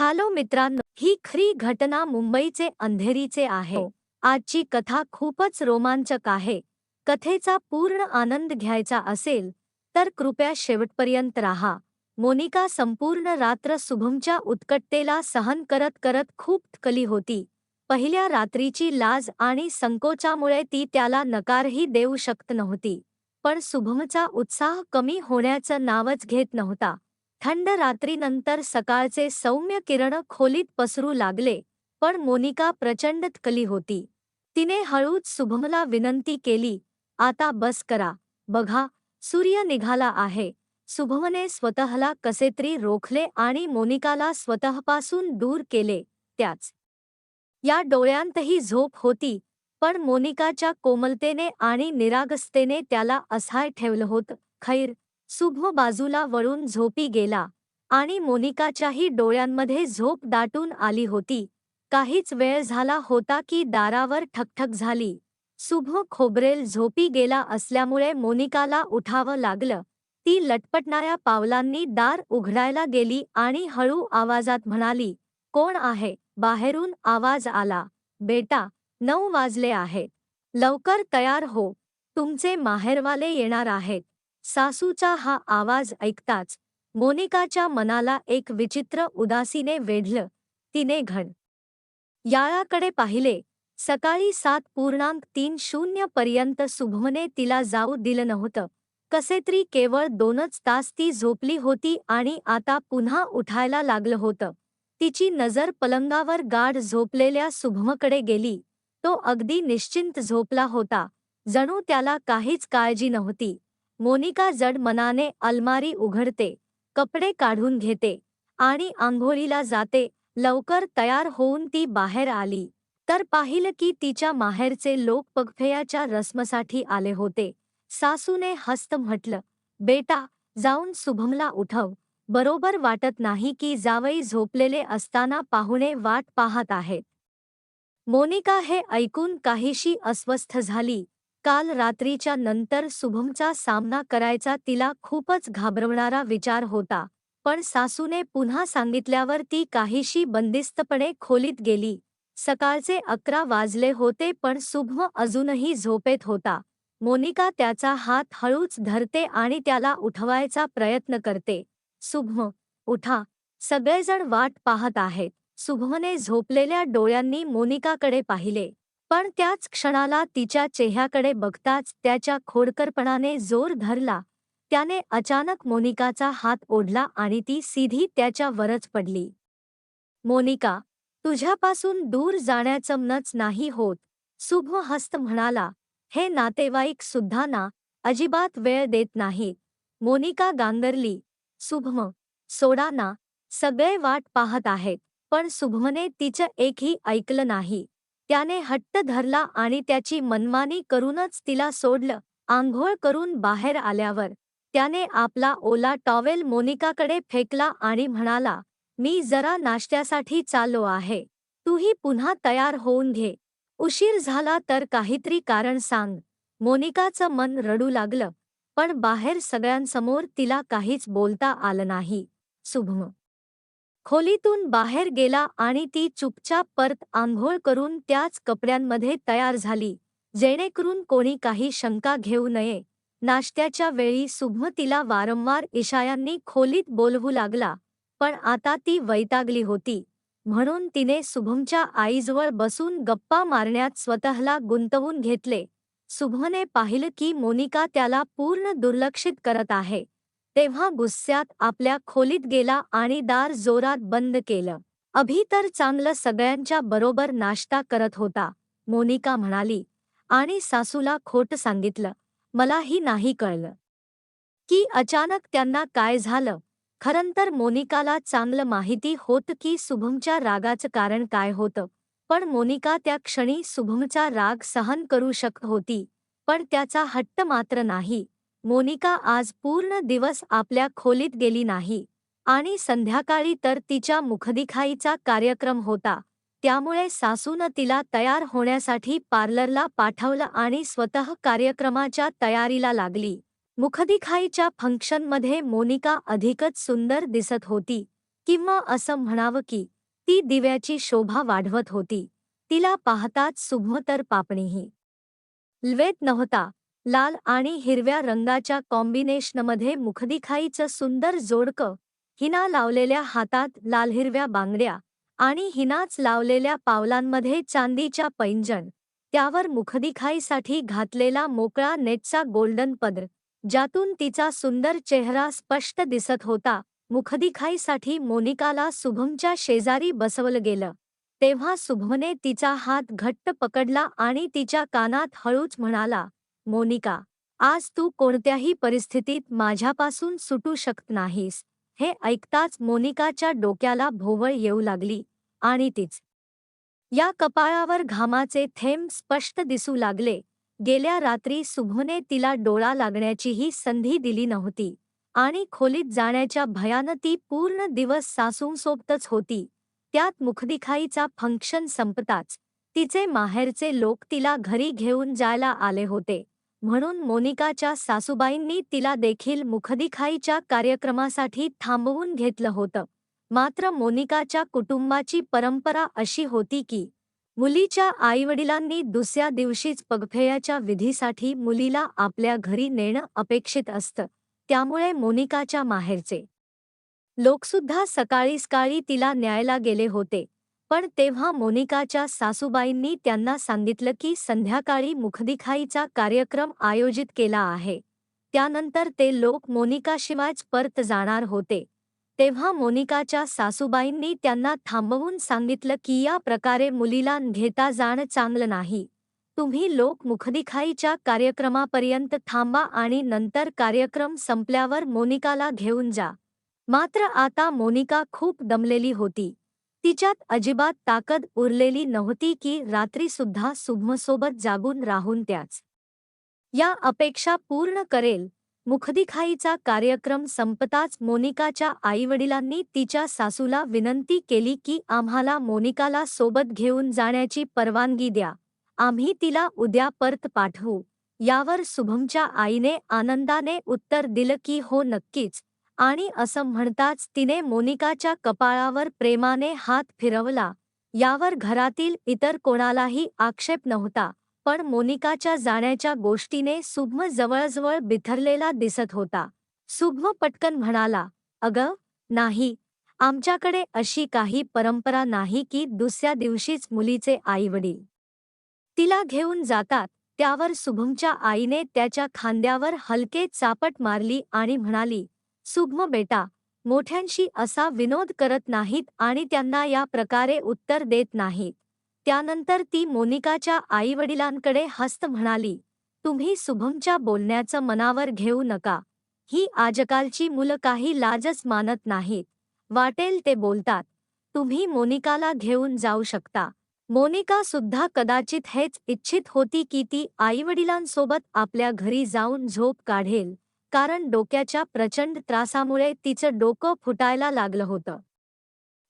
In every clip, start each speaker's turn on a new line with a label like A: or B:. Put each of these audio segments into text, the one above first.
A: Hello मित्रांनो ही खरी घटना मुंबईचे अंधेरीचे आहे. आजची कथा खूपच रोमांचक आहे. कथेचा पूर्ण आनंद घ्यायचा असेल तर कृपया शेवटपर्यंत राहा. मोनिका संपूर्ण रात्र शुभमच्या उत्कटतेला सहन करत करत खूप थकली होती. पहिल्या रात्रीची लाज आणि संकोचामुळे ती त्याला नकारही देऊ शकत नव्हती. पण शुभमचा उत्साह कमी होण्याचं नावच घेत नव्हता. थंड रात्रीनंतर सकाळचे सौम्य किरण खोलीत पसरू लागले पण मोनिका प्रचंड थकली होती. तिने हळूच शुभमला विनंती केली आता बस करा बघा सूर्य निघाला आहे. शुभमने स्वतःला कसेतरी रोखले आणि मोनिकाला स्वतःपासून दूर केले त्याच. या डोळ्यांतही झोप होती पण मोनिकाच्या कोमलतेने आणि निरागसतेने त्याला असहाय ठेवलं होतं खैर सुभो बाजूला वळून झोपी गेला आणि मोनिकाच्याही डोळ्यांमध्ये झोप दाटून आली होती. काहीच वेळ झाला होता की दारावर ठकठक झाली. सुभो खोबरेल झोपी गेला असल्यामुळे मोनिकाला उठावं लागलं. ती लटपटणाऱ्या पावलांनी दार उघडायला गेली आणि हळू आवाजात म्हणाली कोण आहे? बाहेरून आवाज आला. बेटा नऊ वाजले आहेत. लवकर तयार हो. तुमचे माहेरवाले येणार आहेत. सासूचा हा आवाज ऐकताच मोनिकाच्या मनाला एक विचित्र उदासीने वेढलं. तिने घन याळाकडे पाहिले सकाळी सात पूर्णांक तीन शून्य पर्यंत शुभमने तिला जाऊ दिलं नव्हतं. कसेतरी केवळ दोनच तास ती झोपली होती आणि आता पुन्हा उठायला लागलं होतं. तिची नजर पलंगावर गाढ झोपलेल्या शुभमकडे गेली. तो अगदी निश्चिंत झोपला होता. जणू त्याला काहीच काळजी नव्हती. मोनिका जड मनाने अलमारी उघडते कपडे काढून घेते आणि आंघोळीला जाते. लवकर तयार होऊन ती बाहेर आली. तर पाहिलं की तिच्या माहेरचे लोक पगफेयाच्या रस्मसाठी आले होते. सासूने हस्त म्हटलं बेटा जाऊन शुभमला उठव. बरोबर वाटत नाही की जावई झोपलेले असताना पाहुणे वाट पाहत आहेत. मोनिका हे ऐकून काहीशी अस्वस्थ झाली. काल रात्रीच्या नंतर शुभमचा सामना करायचा तिला खूपच घाबरवणारा विचार होता पण सासूने पुन्हा सांगितल्यावर ती काहीशी बंदिस्तपणे खोलीत गेली. सकाळचे अकरा वाजले होते पण शुभम अजूनही झोपेत होता. मोनिका त्याचा हात हळूच धरते आणि त्याला उठवायचा प्रयत्न करते. शुभम उठा. सगळेजण वाट पाहत आहेत. शुभमने झोपलेल्या डोळ्यांनी मोनिकाकडे पाहिले. पण त्याच क्षणाला तिच्या चेहऱ्याकडे बघताच त्याच्या खोडकरपणाने जोर धरला. त्याने अचानक मोनिकाचा हात ओढला आणि ती सीधी त्याच्या वरच पडली. मोनिका तुझ्यापासून दूर जाण्याचं मनच नाही होत शुभ हस्त म्हणाला. हे नातेवाईक सुद्धा ना अजिबात वेळ देत नाहीत. मोनिका गांगरली. शुभम सोडा ना. सगळे वाट पाहत आहेत पण शुभमने तिचं एकही ऐकलं नाही. त्याने हट्ट धरला आणि त्याची मनमानी करूनच तिला सोडलं. आंघोळ करून बाहेर आल्यावर त्याने आपला ओला टॉवेल मोनिकाकडे फेकला आणि म्हणाला मी जरा नाश्त्यासाठी चाललो आहे. तूही पुन्हा तयार होऊन घे. उशीर झाला तर काहीतरी कारण सांग. मोनिकाचं मन रडू लागलं पण बाहेर सगळ्यांसमोर तिला काहीच बोलता आलं नाही. शुभम खोलीतून बाहेर गेला आणि ती चुपचाप परत आंघोळ करून त्याच कपड्यांमध्ये तयार झाली जेणेकरून कोणी काही शंका घेऊ नये. नाश्त्याच्या वेळी शुभम तिला वारंवार इशायांनी खोलीत बोलवू लागला पण आता ती वैतागली होती. म्हणून तिने शुभमच्या आईजवळ बसून गप्पा मारण्यात स्वतःला गुंतवून घेतले. शुभमने पाहिलं की मोनिका त्याला पूर्ण दुर्लक्षित करत आहे. तेव्हा गुस्स्यात आपल्या खोलीत गेला आणि दार जोरात बंद केलं. अभि तर चांगलं सगळ्यांच्या बरोबर नाश्ता करत होता मोनिका म्हणाली. आणि सासूला खोट सांगितलं. मलाही नाही कळलं. की अचानक त्यांना काय झालं? खरं तर मोनिकाला चांगलं माहिती होत की शुभमच्या रागाचं कारण काय होतं. पण मोनिका त्या क्षणी शुभमचा राग सहन करू शकत होती. पण त्याचा हट्ट मात्र नाही. मोनिका आज पूर्ण दिवस आपल्या खोलीत गेली नाही. आणि संध्याकाळी तर तिच्या मुखदिखाईचा कार्यक्रम होता. त्यामुळे सासूनं तिला तयार होण्यासाठी पार्लरला पाठवलं आणि स्वतः कार्यक्रमाच्या तयारीला लागली. मुखदिखाईच्या फंक्शनमध्ये मोनिका अधिकच सुंदर दिसत होती. किंवा असं म्हणावं की ती दिव्याची शोभा वाढवत होती. तिला पाहताच शुभम तर पापणीही. लवेत नव्हता. लाल आणि हिरव्या रंगाच्या कॉम्बिनेशनमध्ये मुखदिखाईचं सुंदर जोडकं हिना लावलेल्या हातात लाल हिरव्या बांगड्या आणि हिनाच लावलेल्या पावलांमध्ये चांदीच्या पैंजण त्यावर मुखदिखाईसाठी घातलेला मोकळा नेटचा गोल्डन पदर ज्यातून तिचा सुंदर चेहरा स्पष्ट दिसत होता. मुखदिखाईसाठी मोनिकाला शुभमच्या शेजारी बसवलं गेलं. तेव्हा शुभमने तिचा हात घट्ट पकडला आणि तिच्या कानात हळूच म्हणाला मोनिका आज तू कोणत्याही परिस्थितीत माझ्यापासून सुटू शकत नाहीस. हे ऐकताच मोनिकाच्या डोक्याला भोवळ येऊ लागली आणि तीच. या कपाळावर घामाचे थेंब स्पष्ट दिसू लागले. गेल्या रात्री सुभोने तिला डोळा लागण्याचीही संधी दिली नव्हती आणि खोलीत जाण्याच्या भयानं ती पूर्ण दिवस सासूंसोबतच होती. त्यात मुखदिखाईचा फंक्शन संपताच तिचे माहेरचे लोक तिला घरी घेऊन जायला आले होते. म्हणून मोनिकाच्या सासूबाईंनी तिला देखील मुखदिखाईच्या कार्यक्रमासाठी थांबवून घेतलं होतं. मात्र मोनिकाच्या कुटुंबाची परंपरा अशी होती की मुलीच्या आईवडिलांनी दुसऱ्या दिवशीच पगफेयाच्या विधीसाठी मुलीला आपल्या घरी नेणं अपेक्षित असतं त्यामुळे मोनिकाच्या माहेरचे लोकसुद्धा सकाळी सकाळी तिला न्यायला गेले होते. पण तेव्हा मोनिकाच्या सासूबाईंनी त्यांना सांगितलं की संध्याकाळी मुखदिखाईचा कार्यक्रम आयोजित केला आहे. त्यानंतर ते लोक मोनिकाशिवायच परत जाणार होते. तेव्हा मोनिकाच्या सासूबाईंनी त्यांना थांबवून सांगितलं की या प्रकारे मुलीला घेता जाणं चांगलं नाही. तुम्ही लोक मुखदिखाईच्या कार्यक्रमापर्यंत थांबा आणि नंतर कार्यक्रम संपल्यावर मोनिकाला घेऊन जा. मात्र आता मोनिका खूप दमलेली होती. तिच्यात अजिबात ताकद उरलेली नव्हती की रात्रीसुद्धा शुभमसोबत जागून राहून त्याच. या अपेक्षा पूर्ण करेल मुखदिखाईचा कार्यक्रम संपताच मोनिकाच्या आईवडिलांनी तिच्या सासूला विनंती केली की आम्हाला मोनिकाला सोबत घेऊन जाण्याची परवानगी द्या आम्ही तिला उद्या परत पाठवू यावर शुभमच्या आईने आनंदाने उत्तर दिलं की हो नक्कीच आणि असं म्हणताच तिने मोनिकाच्या कपाळावर प्रेमाने हात फिरवला. यावर घरातील इतर कोणालाही आक्षेप नव्हता पण मोनिकाच्या जाण्याच्या गोष्टीने सुभम जवळजवळ बिथरलेला दिसत होता. सुभ्म पटकन म्हणाला अगं नाही. आमच्याकडे अशी काही परंपरा नाही की दुसऱ्या दिवशीच मुलीचे आईवडील. तिला घेऊन जातात. त्यावर शुभमच्या आईने त्याच्या खांद्यावर हलके चापट मारली आणि म्हणाली सुग्म बेटा. मोठ्यांशी असा विनोद करत नाहीत आणि त्यांना या प्रकारे उत्तर देत नाहीत. त्यानंतर ती मोनिकाच्या आईवडिलांकडे हस्त म्हणाली तुम्ही शुभमच्या बोलण्याचं मनावर घेऊ नका. ही आजकालची मुलं काही लाजच मानत नाहीत. वाटेल ते बोलतात. तुम्ही मोनिकाला घेऊन जाऊ शकता. मोनिका सुद्धा कदाचित हेच इच्छित होती की ती आईवडिलांसोबत आपल्या घरी जाऊन झोप काढेल. कारण डोक्याच्या प्रचंड त्रासामुळे तिचं डोकं फुटायला लागलं होतं.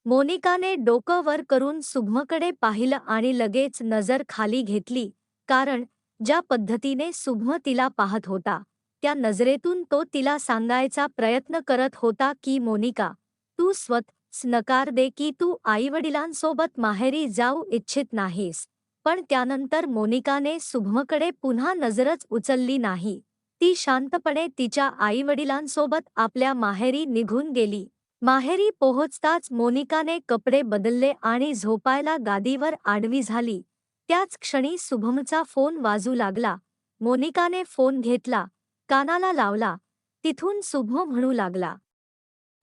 A: मोनिकाने डोकं वर करून सुभ्मकडे पाहिलं आणि लगेच नजर खाली घेतली कारण ज्या पद्धतीने सुभ्म तिला पाहत होता त्या नजरेतून तो तिला सांगायचा प्रयत्न करत होता की मोनिका तू स्वतःच नकार दे की तू आईवडिलांसोबत माहेरी जाऊ इच्छित नाहीस पण त्यानंतर मोनिकाने सुभ्मकडे पुन्हा नजरच उचलली नाही. ती शांतपणे तिच्या आईवडिलांसोबत आपल्या माहेरी निघून गेली. माहेरी पोहोचताच मोनिकाने कपडे बदलले आणि झोपायला गादीवर आडवी झाली. त्याच क्षणी शुभमचा फोन वाजू लागला. मोनिकाने फोन घेतला. कानाला लावला. तिथून शुभम म्हणू लागला.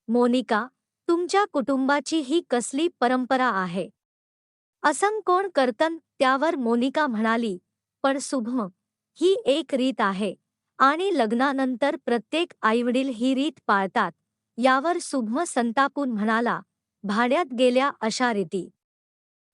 A: मोनिका तुमच्या कुटुंबाची ही कसली परंपरा आहे? असं कोण करतन त्यावर मोनिका म्हणाली. पण शुभम ही एक रीत आहे. आणि लग्नानंतर प्रत्येक आईवडील ही रीत पाळतात. यावर शुभम संतापून म्हणाला भाड्यात गेल्या अशा रीती.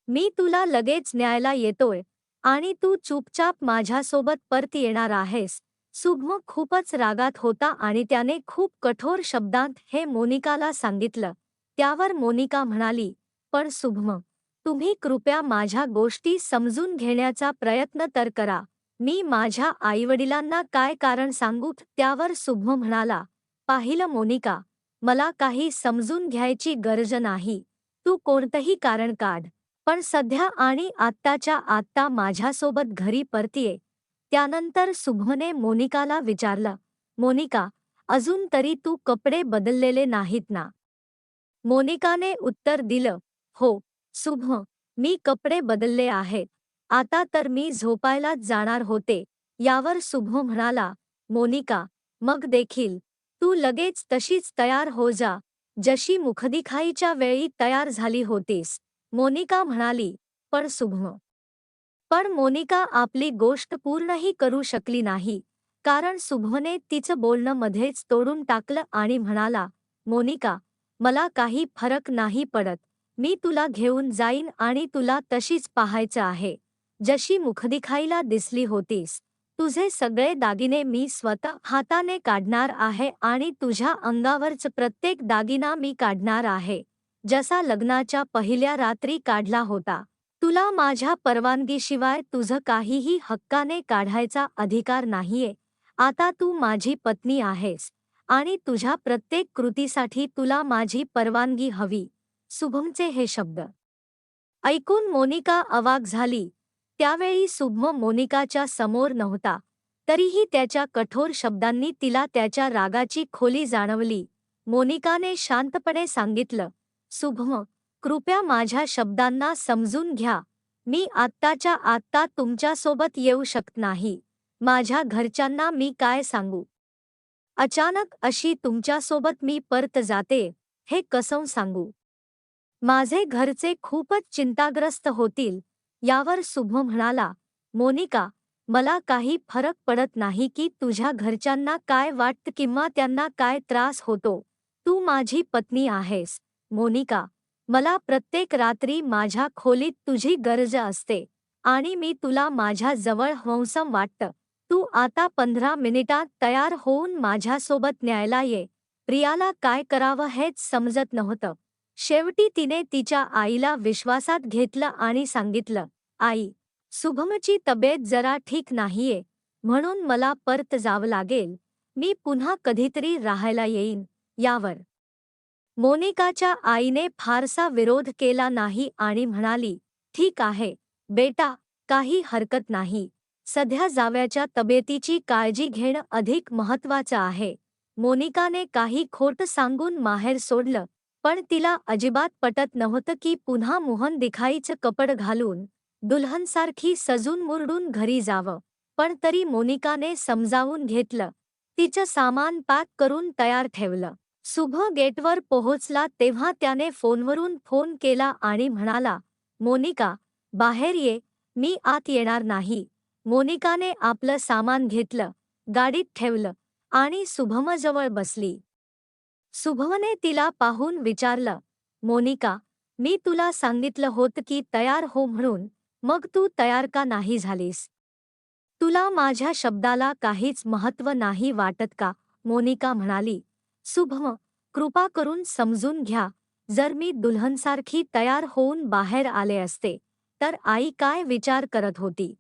A: मी तुला लगेच न्यायला येतोय आणि तू चुपचाप माझ्यासोबत परत येणार आहेस. सुभ्म खूपच रागात होता आणि त्याने खूप कठोर शब्दांत हे मोनिकाला सांगितलं. त्यावर मोनिका म्हणाली पण सुभ्म तुम्ही कृपया माझ्या गोष्टी समजून घेण्याचा प्रयत्न तर करा. मी माझ्या आईवडिलांना काय कारण सांगू? त्यावर शुभ म्हणाला पाहिलं मोनिका मला काही समजून घ्यायची गरज नाही. तू कोणतंही कारण काढ. पण सध्या आणि आत्ताच्या आत्ता माझ्यासोबत घरी परतीये. त्यानंतर शुभने मोनिकाला विचारलं मोनिका अजून तरी तू कपडे बदललेले नाहीत ना? मोनिकाने उत्तर दिलं हो शुभ मी कपडे बदलले आहेत. आता तर मी झोपायलाच जाणार होते. यावर सुभो म्हणाला मोनिका मग देखील. तू लगेच तशीच तयार हो जा. जशी मुखदिखाईच्या वेळी तयार झाली होतीस. मोनिका म्हणाली पण शुभ पण मोनिका आपली गोष्ट पूर्णही करू शकली नाही. कारण सुभोने तिचं बोलणं मध्येच तोडून टाकलं आणि म्हणाला मोनिका मला काही फरक नाही पडत. मी तुला घेऊन जाईन आणि तुला तशीच पाहायचं आहे. जशी मुखदिखाईला दिसली होतीस. तुझे सगळे दागिने मी स्वतः हाताने काढणार आहे आणि तुझ्या अंगावरच प्रत्येक दागिना मी काढणार आहे. जसा लग्नाच्या पहिल्या रात्री काढला होता. तुला माझ्या परवानगीशिवाय तुझं काहीही हक्काने काढायचा अधिकार नाहीये. आता तू माझी पत्नी आहेस. आणि तुझ्या प्रत्येक कृतीसाठी तुला माझी परवानगी हवी. शुभमचे हे शब्द. ऐकून मोनिका अवाक झाली. त्यावेळी शुभम मोनिकाच्या समोर नव्हता. तरीही त्याच्या कठोर शब्दांनी तिला त्याच्या रागाची खोली जाणवली. मोनिकाने शांतपणे सांगितलं सुभ्म कृपया माझ्या शब्दांना समजून घ्या. मी आत्ताच्या आत्ता तुमच्यासोबत येऊ शकत नाही. माझ्या घरच्यांना मी काय सांगू? अचानक अशी तुमच्यासोबत मी परत जाते हे कसं सांगू? माझे घरचे खूपच चिंताग्रस्त होतील. यावर शुभ म्हणाला मोनिका मला काही फरक पडत नाही की तुझ्या घरच्यांना काय वाटतं किंवा त्यांना काय त्रास होतो. तू माझी पत्नी आहेस. मोनिका मला प्रत्येक रात्री माझ्या खोलीत तुझी गरज असते आणि मी तुला माझ्या जवळ हंसम वाटतं. तू आता पंधरा मिनिटात तयार होऊन माझ्यासोबत न्यायला ये. प्रियाला काय करावं हेच समजत नव्हतं. शेवटी तिने तिच्या आईला विश्वासात घेतलं आणि सांगितलं आई शुभमची तब्येत जरा ठीक नाहीये म्हणून मला परत जावं लागेल. मी पुन्हा कधीतरी राहायला येईन. यावर. मोनिकाच्या आईने फारसा विरोध केला नाही आणि म्हणाली ठीक आहे बेटा काही हरकत नाही. सध्या जाव्याच्या तब्येतीची काळजी घेणं अधिक महत्वाचं आहे. मोनिकाने काही खोट सांगून माहेर सोडलं. पण तिला अजिबात पटत नव्हतं की पुन्हा मोहन दिखाईचं कपड घालून दुल्हनसारखी सजून मुरडून घरी जावं. पण तरी मोनिकाने समजावून घेतलं. तिचं सामान पॅक करून तयार ठेवलं. शुभ गेटवर पोहोचला तेव्हा त्याने फोनवरून फोन केला आणि म्हणाला मोनिका बाहेर ये मी आत येणार नाही. मोनिकाने आपलं सामान घेतलं गाडीत ठेवलं आणि शुभमजवळ बसली. शुभमने तिला पाहून विचारलं मोनिका मी तुला सांगितलं होतं की तयार हो म्हणून मग तू तयार का नाही झालीस? तुला माझ्या शब्दाला काहीच महत्त्व नाही वाटत का? मोनिका म्हणाली सुभम कृपा करून समजून घ्या जर मी दुल्हनसारखी तयार होऊन बाहेर आले असते तर आई काय विचार करत होती?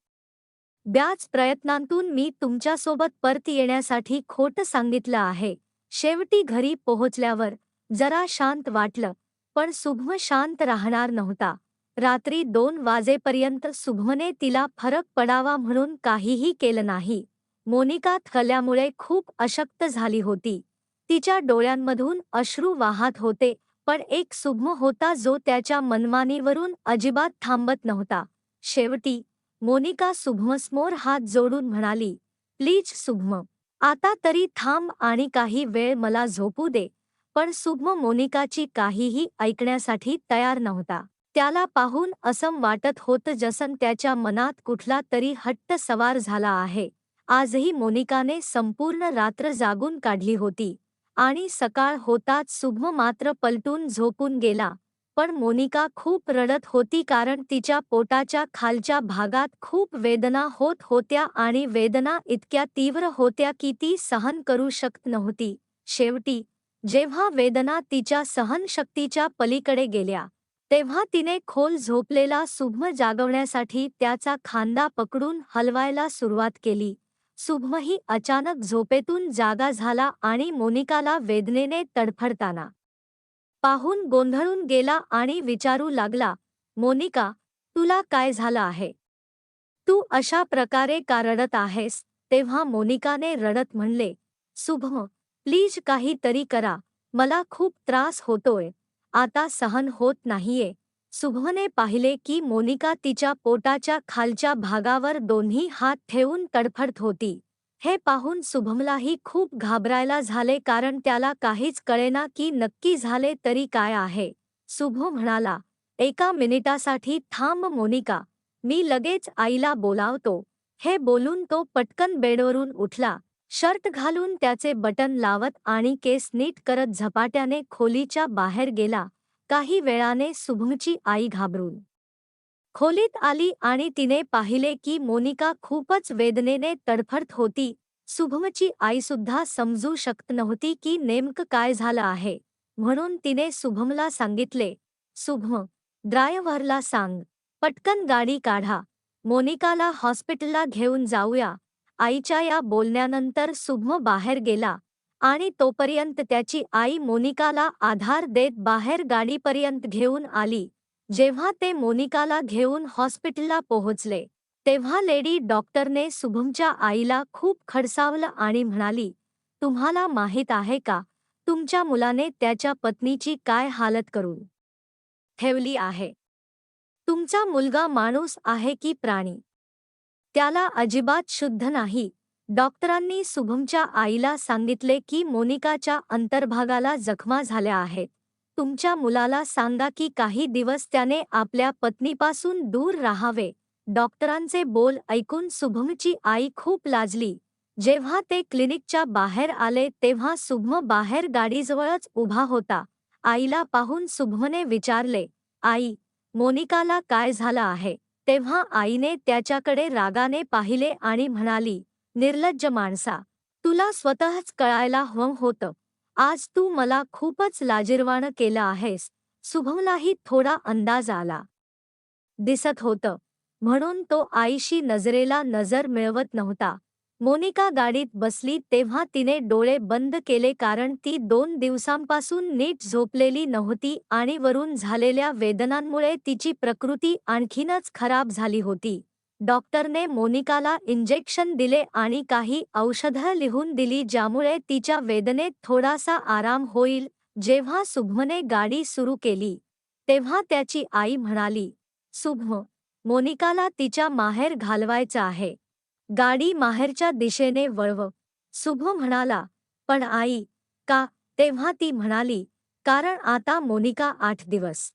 A: ब्याच प्रयत्नांतून मी तुमच्यासोबत परत येण्यासाठी खोट सांगितलं आहे. शेवटी घरी पोहोचल्यावर जरा शांत वाटलं पण सुभम शांत राहणार नव्हता. रात्री दोन वाजेपर्यंत शुभमने तिला फरक पडावा म्हणून काहीही केलं नाही. मोनिका थकल्यामुळे खूप अशक्त झाली होती. तिच्या डोळ्यांमधून अश्रू वाहत होते पण एक सुभम होता जो त्याच्या मनमानीवरून अजिबात थांबत नव्हता. शेवटी मोनिका सुभमसमोर हात जोडून म्हणाली प्लीज शुभम आता तरी थांब आणि काही वेळ मला झोपू दे. पण शुभम मोनिकाची काहीही ऐकण्यासाठी तयार नव्हता. त्याला पाहून असं वाटत होतं जसन त्याच्या मनात कुठला तरी हट्ट सवार झाला आहे. आजही मोनिकाने संपूर्ण रात्र जागून काढली होती. आणि सकाळ होताच शुभम मात्र पलटून झोपून गेला. पण मोनिका खूप रडत होती कारण तिच्या पोटाच्या खालच्या भागात खूप वेदना होत होत्या आणि वेदना इतक्या तीव्र होत्या की ती सहन करू शकत नव्हती. शेवटी जेव्हा वेदना तिच्या सहनशक्तीच्या पलीकडे गेल्या तेव्हा तिने खोल झोपलेला सुभ्म जागवण्यासाठी त्याचा खांदा पकडून हलवायला सुरुवात केली. सुभ्मही अचानक झोपेतून जागा झाला आणि मोनिकाला वेदनेने तडफडताना पाहून गोंधळून गेला आणि विचारू लागला मोनिका तुला काय झालं आहे? तू अशा प्रकारे का रडत आहेस? तेव्हा मोनिकाने रडत म्हणले सुभ प्लीज काहीतरी करा. मला खूप त्रास होतोय. आता सहन होत नाहीये. सुभने पाहिले की मोनिका तिच्या पोटाच्या खालच्या भागावर दोन्ही हात ठेवून तडफडत होती. हे पाहून शुभमलाही खूप घाबरायला झाले कारण त्याला काहीच कळेना की नक्की झाले तरी काय आहे. शुभ म्हणाला एका मिनिटासाठी थांब मोनिका मी लगेच आईला बोलावतो. हे बोलून तो पटकन बेडवरून उठला शर्ट घालून त्याचे बटन लावत आणि केस नीट करत झपाट्याने खोलीच्या बाहेर गेला. काही वेळाने शुभमची आई घाबरून खोलीत आली आणि तिने पाहिले की मोनिका खूपच वेदनेने तडफडत होती. शुभमची आईसुद्धा समजू शकत नव्हती की नेमकं काय झालं आहे. म्हणून तिने शुभमला सांगितले शुभम ड्रायव्हरला सांग. पटकन गाडी काढा. मोनिकाला हॉस्पिटलला घेऊन जाऊया. आईच्या या बोलण्यानंतर शुभम बाहेर गेला आणि तोपर्यंत त्याची आई मोनिकाला आधार देत बाहेर गाडीपर्यंत घेऊन आली. जेव्हा ते मोनिकाला घेऊन हॉस्पिटलला पोहोचले तेव्हा लेडी डॉक्टरने शुभमच्या आईला खूप खडसावलं आणि म्हणाली तुम्हाला माहीत आहे का तुमच्या मुलाने त्याच्या पत्नीची काय हालत करून ठेवली आहे? तुमचा मुलगा माणूस आहे की प्राणी? त्याला अजिबात शुद्ध नाही. डॉक्टरांनी शुभमच्या आईला सांगितले की मोनिकाच्या अंतर्भागाला जखमा झाल्या आहेत. तुमच्या मुलाला सांगा की काही दिवस त्याने आपल्या पत्नीपासून दूर राहावे. डॉक्टरांचे बोल ऐकून शुभमची आई खूप लाजली. जेव्हा ते क्लिनिकच्या बाहेर आले तेव्हा शुभम बाहेर गाडीजवळच उभा होता. आईला पाहून शुभमने विचारले आई मोनिकाला काय झालं आहे? तेव्हा आईने त्याच्याकडे रागाने पाहिले आणि म्हणाली निर्लज्ज माणसा तुला स्वतःच कळायला हवं होतं. आज तू मला खूपच लाजिरवाणं केलं आहेस. सुभमलाही थोडा अंदाज आला. दिसत होतं. म्हणून तो आईशी नजरेला नजर मिळवत नव्हता. मोनिका गाडीत बसली तेव्हा तिने डोळे बंद केले कारण ती दोन दिवसांपासून नीट झोपलेली नव्हती आणि वरून झालेल्या वेदनांमुळे तिची प्रकृती आणखीनच खराब झाली होती. डॉक्टरने मोनिकाला इंजेक्शन दिले आणि काही औषधं लिहून दिली ज्यामुळे तिच्या वेदनेत थोडासा आराम होईल. जेव्हा शुभमने गाडी सुरू केली तेव्हा त्याची आई म्हणाली शुभम मोनिकाला तिच्या माहेर घालवायचं आहे. गाडी माहेरच्या दिशेने वळव. शुभ म्हणाला पण आई का? तेव्हा ती म्हणाली कारण आता मोनिका आठ दिवस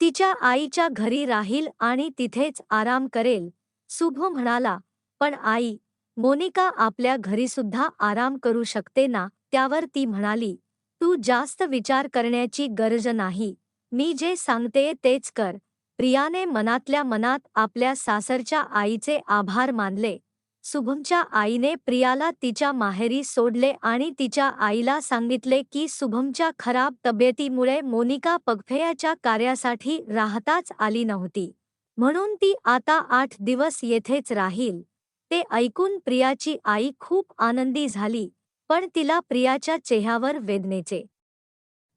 A: तिच्या आईच्या घरी राहील आणि तिथेच आराम करेल. शुभ म्हणाला पण आई मोनिका आपल्या घरीसुद्धा आराम करू शकते ना? त्यावर ती म्हणाली तू जास्त विचार करण्याची गरज नाही. मी जे सांगते तेच कर. प्रियाने मनातल्या मनात आपल्या सासरच्या आईचे आभार मानले. शुभमच्या आईने प्रियाला तिच्या माहेरी सोडले आणि तिच्या आईला सांगितले की शुभमच्या खराब तब्येतीमुळे मोनिका पगफेयाच्या कार्यासाठी राहताच आली नव्हती. म्हणून ती आता आठ दिवस येथेच राहील. ते ऐकून प्रियाची आई खूप आनंदी झाली पण तिला प्रियाच्या चेहऱ्यावर वेदनेचे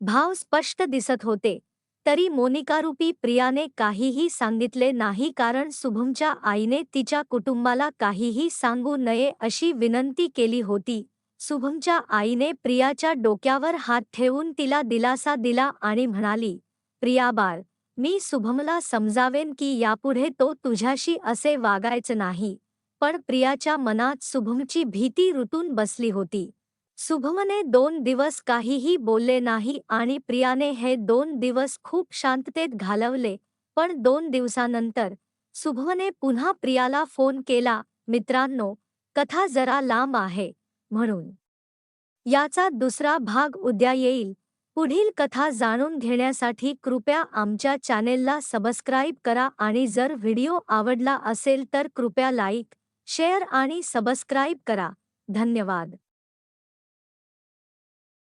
A: भाव स्पष्ट दिसत होते. तरी मोनिकारूपी प्रियाने काहीही सांगितले नाही कारण शुभमच्या आईने तिच्या कुटुंबाला काहीही सांगू नये अशी विनंती केली होती. शुभमच्या आईने प्रियाच्या डोक्यावर हात ठेवून तिला दिलासा दिला आणि म्हणाली प्रिया बाळ मी शुभमला समजावेन की यापुढे तो तुझ्याशी असे वागायचं नाही पण प्रियाच्या मनात शुभमची भीती रुतून बसली होती. शुभमने दोन दिवस काहीही बोलले नाही आणि प्रियाने हे दोन दिवस खूप शांततेत घालवले. पण दोन दिवसानंतर शुभमने पुन्हा प्रियाला फोन केला मित्रांनो कथा जरा लांब आहे म्हणून. याचा दुसरा भाग उद्या येईल. पुढील कथा जाणून घेण्यासाठी कृपया आमच्या चॅनेलला सबस्क्राईब करा आणि जर व्हिडिओ आवडला असेल तर कृपया लाईक शेअर आणि सबस्क्राईब करा. धन्यवाद.